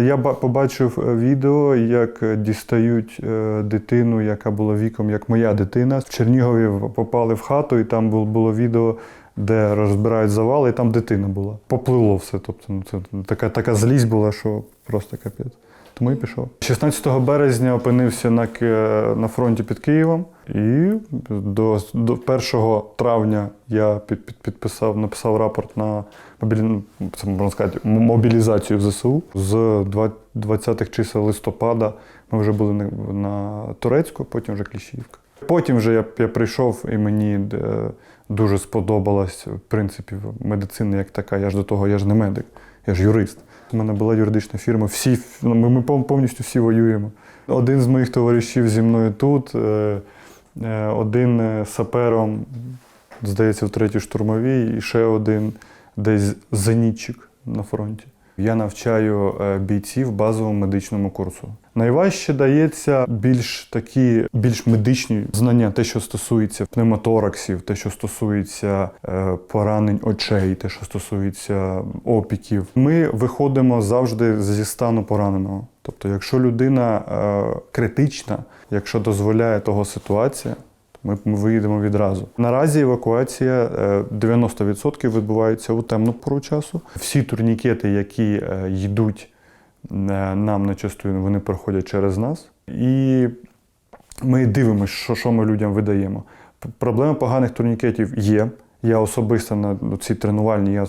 Я побачив е, відео, як е, дістають е, дитину, яка була віком, як моя дитина. В Чернігові попали в хату, і там було відео, де розбирають завали, і там дитина була. Поплило все. Тобто, ну, це така, така злість була, що просто капець. Тому і пішов. 16 березня опинився на, на фронті під Києвом, і до, до 1 травня я під, під, підписав, написав рапорт на мобілі... ну, це можна сказати, мобілізацію в ЗСУ. З два- 20-х чисел листопада ми вже були на, на Турецьку, потім вже Кліщівка. Потім вже я, я прийшов і мені е, дуже сподобалась, в принципі, медицина як така. Я ж до того, я ж не медик, я ж юрист. У мене була юридична фірма, всі, ну, ми, ми повністю всі воюємо. Один з моїх товаришів зі мною тут, е, е, один е, сапером, здається, в третій штурмовій, і ще один десь зенітчик на фронті. Я навчаю е, бійців базовому медичному курсу. Найважче дається більш такі більш медичні знання, те, що стосується пневмотораксів, те, що стосується е, поранень очей, те, що стосується опіків. Ми виходимо завжди зі стану пораненого. Тобто, якщо людина е, критична, якщо дозволяє того ситуація, ми, виїдемо відразу. Наразі евакуація е, 90% відбувається у темну пору часу. Всі турнікети, які е, йдуть е, нам на частину, вони проходять через нас. І ми дивимося, що, що ми людям видаємо. Проблема поганих турнікетів є. Я особисто на цій тренувальні я е,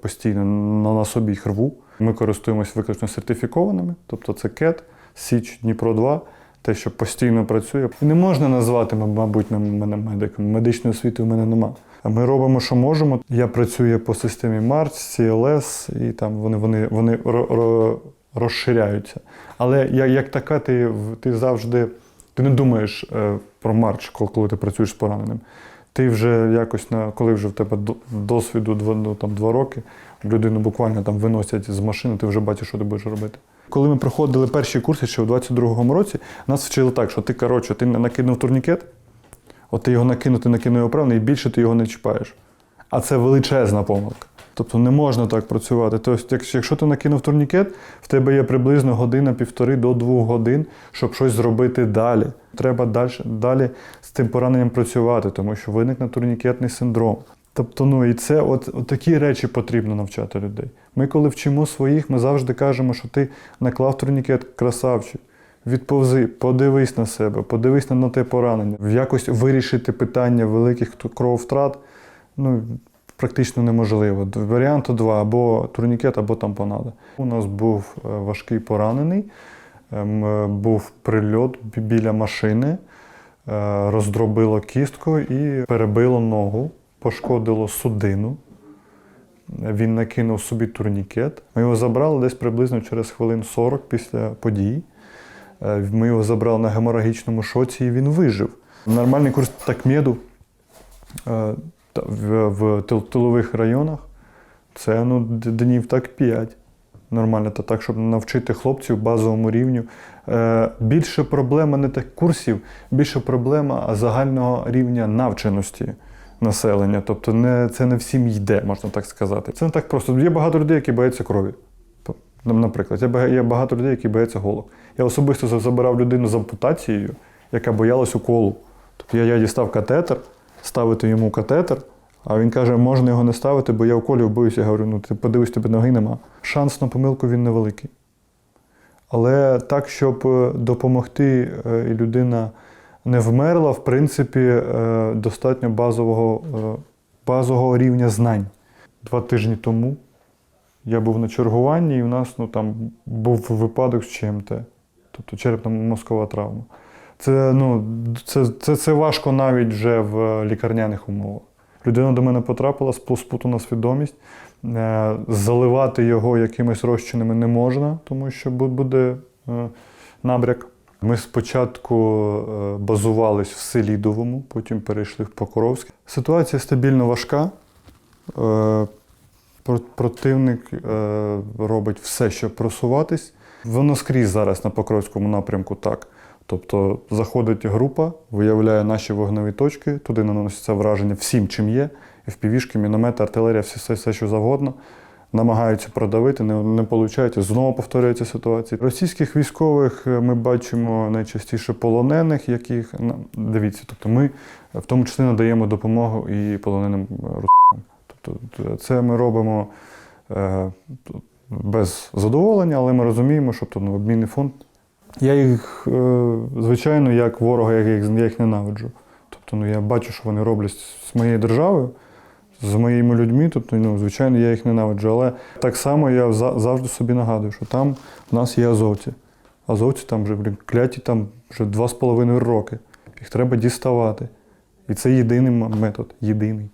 постійно на, на собі їх рву. Ми користуємося виключно сертифікованими, тобто це КЕТ, Січ, Дніпро 2 те, що постійно працює. Не можна назвати, мабуть, мене медиком. Медичної освіти в мене нема. А Ми робимо, що можемо. Я працюю по системі Марс, CLS, і там вони, вони, вони ро- ро- розширяються. Але я- як така, ти, ти завжди ти не думаєш е, про марч, коли, ти працюєш з пораненим. Ти вже якось на коли вже в тебе досвіду ну, там, два роки, людину буквально там виносять з машини, ти вже бачиш, що ти будеш робити. Коли ми проходили перші курси ще у 22-му році, нас вчили так, що ти, коротше, ти накинув турнікет, от ти його накинув, ти накинув його правильно, і більше ти його не чіпаєш. А це величезна помилка. Тобто не можна так працювати. Тобто, якщо- ти накинув турнікет, в тебе є приблизно година-півтори до двох годин, щоб щось зробити далі. Треба далі, далі з цим пораненням працювати, тому що виникне турнікетний синдром. Тобто, ну і це от, от такі речі потрібно навчати людей. Ми, коли вчимо своїх, ми завжди кажемо, що ти наклав турнікет, красавчик. Відповзи, подивись на себе, подивись на, те поранення. Якось вирішити питання великих крововтрат ну, практично неможливо. Варіанту два або турнікет, або тампонада. У нас був е, важкий поранений, ем, е, був прильот біля машини, е, роздробило кістку і перебило ногу, пошкодило судину. Він накинув собі турнікет. Ми його забрали десь приблизно через хвилин 40 після подій. Е, Ми його забрали на геморагічному шоці і він вижив. Нормальний курс такмеду е, та- в, тилових районах це ну, днів так 5. Нормально, то так, щоб навчити хлопців базовому рівню. Е, більше проблема не так курсів, більше проблема загального рівня навченості населення. Тобто не, це не всім йде, можна так сказати. Це не так просто. Є багато людей, які бояться крові. Наприклад, є багато людей, які бояться голок. Я особисто забирав людину з ампутацією, яка боялась уколу. Тобто я, я дістав катетер, ставити йому катетер, а він каже, можна його не ставити, бо я уколів боюся. Я говорю, ну ти подивись, тебе ноги нема. Шанс на помилку він невеликий. Але так, щоб е, допомогти, е, людина не вмерла, в принципі, е, достатньо базового, е, базового рівня знань. Два тижні тому я був на чергуванні, і у нас ну, там був випадок з ЧМТ, тобто черепно-мозкова травма. Це, ну, це, це, це важко навіть вже в лікарняних умовах. Людина до мене потрапила, спу- спутана свідомість. Е, Заливати його якимись розчинами не можна, тому що буде набряк. Ми спочатку е, базувались в Селідовому, потім перейшли в Покровськ. Ситуація стабільно важка. Е, Противник е, робить все, щоб просуватись. Воно скрізь зараз на Покровському напрямку так. Тобто заходить група, виявляє наші вогневі точки, туди наноситься враження всім, чим є. FPV-шки, міномети, артилерія, все, все, все що завгодно. Намагаються продавити, не, не виходить. Знову повторюється ситуація. Російських військових е, ми бачимо найчастіше полонених, яких на- дивіться, тобто ми в тому числі надаємо допомогу і полоненим русским. Тобто це ми робимо е, без задоволення, але ми розуміємо, що то ну, обмінний фонд. Я їх, е, звичайно, як ворога, я їх, я їх ненавиджу. Тобто, ну, я бачу, що вони роблять з моєю державою, з моїми людьми, тобто, ну, звичайно, я їх ненавиджу. Але так само я за- завжди собі нагадую, що там в нас є азовці. Азовці там вже, блін, кляті там вже два з половиною роки. Їх треба діставати. І це єдиний метод. Єдиний.